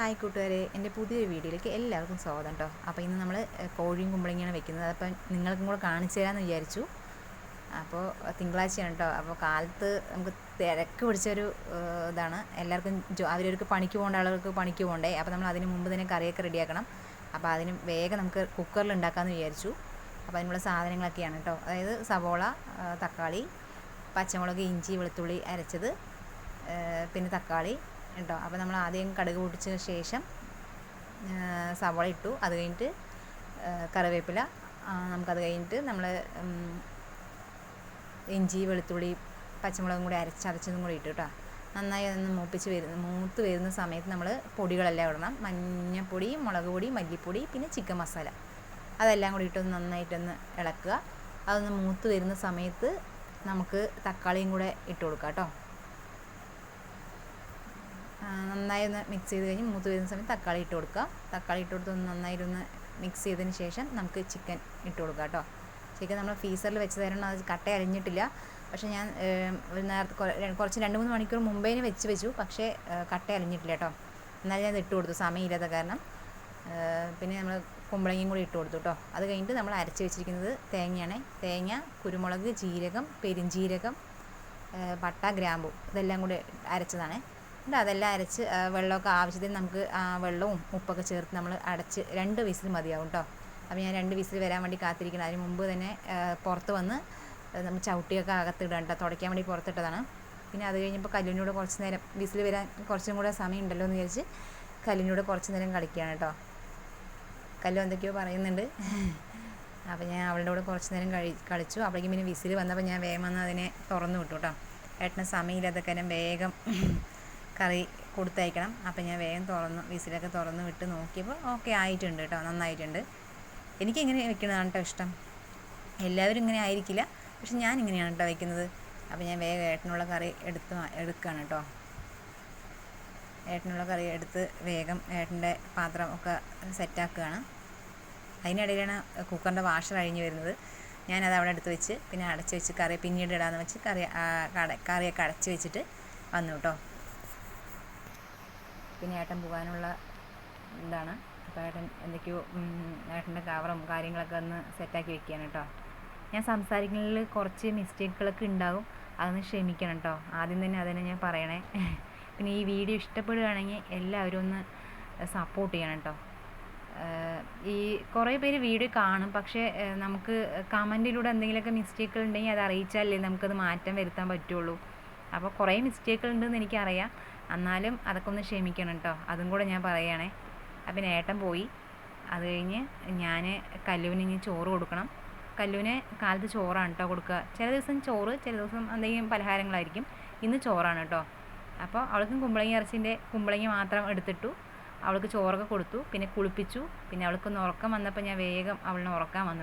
Hi കൂട്ടുകാരെ എന്റെ പുതിയൊരു വീഡിയോയിലേക്ക് എല്ലാവർക്കും സ്വാഗതം കേട്ടോ അപ്പോൾ ഇന്ന് നമ്മൾ കോഴിയും കുമ്പളങ്ങിയാണ് വെക്കുന്നത്. അപ്പം നിങ്ങൾക്കും കൂടെ കാണിച്ചു തരാമെന്ന് വിചാരിച്ചു. അപ്പോൾ തിങ്കളാഴ്ചയാണ് കേട്ടോ അപ്പോൾ കാലത്ത് നമുക്ക് തിരക്ക് പിടിച്ചൊരു ഇതാണ്. എല്ലാവർക്കും ജോ അവരവർക്ക് പണിക്ക് പോകേണ്ട ആളുകൾക്ക് പണിക്ക് പോകണ്ടേ. അപ്പോൾ നമ്മൾ അതിന് മുമ്പ് തന്നെ കറിയൊക്കെ റെഡിയാക്കണം. അപ്പോൾ അതിന് വേഗം നമുക്ക് കുക്കറിൽ ഉണ്ടാക്കാമെന്ന് വിചാരിച്ചു. അപ്പോൾ അതിനുള്ള സാധനങ്ങളൊക്കെയാണ് കേട്ടോ അതായത് സവോള തക്കാളി പച്ചമുളക് ഇഞ്ചി വെളുത്തുള്ളി അരച്ചത് പിന്നെ തക്കാളി കേട്ടോ. അപ്പോൾ നമ്മൾ ആദ്യം കടുക് പൊട്ടിച്ചതിന് ശേഷം സവാള ഇട്ടു. അത് കഴിഞ്ഞിട്ട് കറിവേപ്പില. നമുക്കത് കഴിഞ്ഞിട്ട് നമ്മൾ ഇഞ്ചി വെളുത്തുള്ളി പച്ചമുളകും കൂടി അരച്ചതച്ചതും കൂടി ഇട്ടു കേട്ടോ. നന്നായി അതൊന്ന് മൂപ്പിച്ച് വരുന്ന മൂത്ത് വരുന്ന സമയത്ത് നമ്മൾ പൊടികളെല്ലാം ഇടണം. മഞ്ഞപ്പൊടി മുളക് പൊടി മല്ലിപ്പൊടി പിന്നെ ചിക്കൻ മസാല. അതെല്ലാം കൂടി ഇട്ടൊന്ന് നന്നായിട്ടൊന്ന് ഇളക്കുക. അതൊന്ന് മൂത്ത് വരുന്ന സമയത്ത് നമുക്ക് തക്കാളിയും കൂടെ ഇട്ട് കൊടുക്കാം കേട്ടോ. നന്നായി ഒന്ന് മിക്സ് ചെയ്ത് കഴിഞ്ഞ് മൂത്ത് വരുന്ന സമയത്ത് തക്കാളി ഇട്ട് കൊടുക്കുക. തക്കാളി ഇട്ട് കൊടുത്ത് ഒന്ന് നന്നായിട്ടൊന്ന് മിക്സ് ചെയ്തതിന് ശേഷം നമുക്ക് ചിക്കൻ ഇട്ട് കൊടുക്കുക കേട്ടോ ചിക്കൻ നമ്മൾ ഫീസറിൽ വെച്ച് തരണം അത് കട്ട അരിഞ്ഞിട്ടില്ല. പക്ഷേ ഞാൻ ഒരു നേരത്തെ കുറച്ച് രണ്ട് മൂന്ന് മണിക്കൂർ മുമ്പേ വെച്ച് വെച്ചു. പക്ഷേ കട്ട അരിഞ്ഞിട്ടില്ല കേട്ടോ എന്നാലും ഞാൻ ഇട്ട് കൊടുത്തു. സമയമില്ലാത്ത കാരണം. പിന്നെ നമ്മൾ കുമ്പളങ്ങയും കൂടി ഇട്ട് കൊടുത്തു കേട്ടോ അത് കഴിഞ്ഞിട്ട് നമ്മൾ അരച്ച് വെച്ചിരിക്കുന്നത് തേങ്ങയാണ്. തേങ്ങ കുരുമുളക് ജീരകം പെരിഞ്ജീരകം പട്ട ഗ്രാമ്പു ഇതെല്ലാം കൂടി അരച്ചതാണ്. എന്നിട്ട് അതെല്ലാം അരച്ച് വെള്ളമൊക്കെ ആവശ്യത്തിന് നമുക്ക് വെള്ളവും ഉപ്പൊക്കെ ചേർത്ത് നമ്മൾ അടച്ച് രണ്ട് വിസിൽ മതിയാവും കേട്ടോ അപ്പോൾ ഞാൻ രണ്ട് വിസിൽ വരാൻ വേണ്ടി കാത്തിരിക്കണം അതിന് മുമ്പ് തന്നെ പുറത്ത് വന്ന് നമ്മൾ ചവിട്ടിയൊക്കെ അകത്തിടാൻ കേട്ടോ തുടയ്ക്കാൻ വേണ്ടി പുറത്തിട്ടതാണ് പിന്നെ അത് കഴിഞ്ഞപ്പോൾ കല്ലിനൂടെ കുറച്ച് നേരം വിസിൽ വരാൻ കുറച്ചും കൂടെ സമയം ഉണ്ടല്ലോ എന്ന് വിചാരിച്ച് കല്ലിനൂടെ കുറച്ച് നേരം കളിക്കുകയാണ് കേട്ടോ കല്ലു എന്തൊക്കെയോ പറയുന്നുണ്ട്. അപ്പോൾ ഞാൻ അവളുടെ കൂടെ കുറച്ച് നേരം കഴി കളിച്ചു. അപ്പോഴേക്കും പിന്നെ വിസിൽ വന്നപ്പോൾ ഞാൻ വേഗം വന്ന് അതിനെ തുറന്നു വിട്ടു കേട്ടോ ഏട്ടന് സമയമില്ലാത്ത കാര്യം വേഗം കറി കൊടുത്തയക്കണം. അപ്പോൾ ഞാൻ വേഗം തുറന്നു വിസിലൊക്കെ തുറന്ന് വിട്ട് നോക്കിയപ്പോൾ ഓക്കെ ആയിട്ടുണ്ട് കേട്ടോ നന്നായിട്ടുണ്ട്. എനിക്ക് എങ്ങനെ വെക്കുന്നതാണ് കേട്ടോ ഇഷ്ടം. എല്ലാവരും ഇങ്ങനെ ആയിരിക്കില്ല പക്ഷെ ഞാൻ ഇങ്ങനെയാണ് കേട്ടോ വയ്ക്കുന്നത് അപ്പോൾ ഞാൻ വേഗം ഏട്ടനുള്ള കറി എടുത്ത് എടുക്കുകയാണ് കേട്ടോ. ഏട്ടനുള്ള കറി എടുത്ത് വേഗം ഏട്ടന്റെ പാത്രം ഒക്കെ സെറ്റാക്കുകയാണ്. അതിനിടയിലാണ് കുക്കറിന്റെ വാഷർ കഴിഞ്ഞ് വരുന്നത്. ഞാനത് അവിടെ എടുത്ത് വെച്ച് പിന്നെ അടച്ച് വെച്ച് കറി പിന്നീട് ഇടാന്ന് വെച്ച് കറി കറിയൊക്കെ അടച്ച് വെച്ചിട്ട് വന്നു കേട്ടോ. പിന്നെ ഏട്ടൻ പോകാനുള്ള ഇതാണ്. അപ്പോൾ ഏട്ടൻ എന്തൊക്കെയോ ഏട്ടന്റെ കവറും കാര്യങ്ങളൊക്കെ ഒന്ന് സെറ്റാക്കി വെക്കുകയാണ് കേട്ടോ. ഞാൻ സംസാരിക്കുന്നതിൽ കുറച്ച് മിസ്റ്റേക്കുകളൊക്കെ ഉണ്ടാകും അതൊന്ന് ക്ഷമിക്കണം കേട്ടോ. ആദ്യം തന്നെ അതന്നെ ഞാൻ പറയണേ. പിന്നെ ഈ വീഡിയോ ഇഷ്ടപ്പെടുകയാണെങ്കിൽ എല്ലാവരും ഒന്ന് സപ്പോർട്ട് ചെയ്യണം കേട്ടോ. ഈ കുറേ പേര് വീഡിയോ കാണും. പക്ഷേ നമുക്ക് കമന്റിലൂടെ എന്തെങ്കിലുമൊക്കെ മിസ്റ്റേക്കുകൾ ഉണ്ടെങ്കിൽ അത് അറിയിച്ചാലേ നമുക്കത് മാറ്റം വരുത്താൻ പറ്റുള്ളൂ. അപ്പോൾ കുറേ മിസ്റ്റേക്കുകൾ ഉണ്ടെന്ന് എനിക്കറിയാം. എന്നാലും അതൊക്കെ ഒന്ന് ക്ഷമിക്കണം കേട്ടോ അതും കൂടെ ഞാൻ പറയുകയാണേ അപ്പം ഏട്ടൻ പോയി. അത് കഴിഞ്ഞ് ഞാൻ കല്ലുവിന് ഇനി ചോറ് കൊടുക്കണം. കല്ലുവിന് കാലത്ത് ചോറാണ് കേട്ടോ കൊടുക്കുക ചില ദിവസം ചോറ് ചില ദിവസം എന്തെങ്കിലും പലഹാരങ്ങളായിരിക്കും. ഇന്ന് ചോറാണ് കേട്ടോ അപ്പോൾ അവൾക്കും കുമ്പളങ്ങി ഇറച്ചിന്റെ കുമ്പളങ്ങി മാത്രം എടുത്തിട്ടു. അവൾക്ക് ചോറൊക്കെ കൊടുത്തു. പിന്നെ കുളിപ്പിച്ചു. പിന്നെ അവൾക്കൊന്ന് ഉറക്കം വന്നപ്പോൾ ഞാൻ വേഗം അവളിനെ ഉറക്കാൻ വന്നു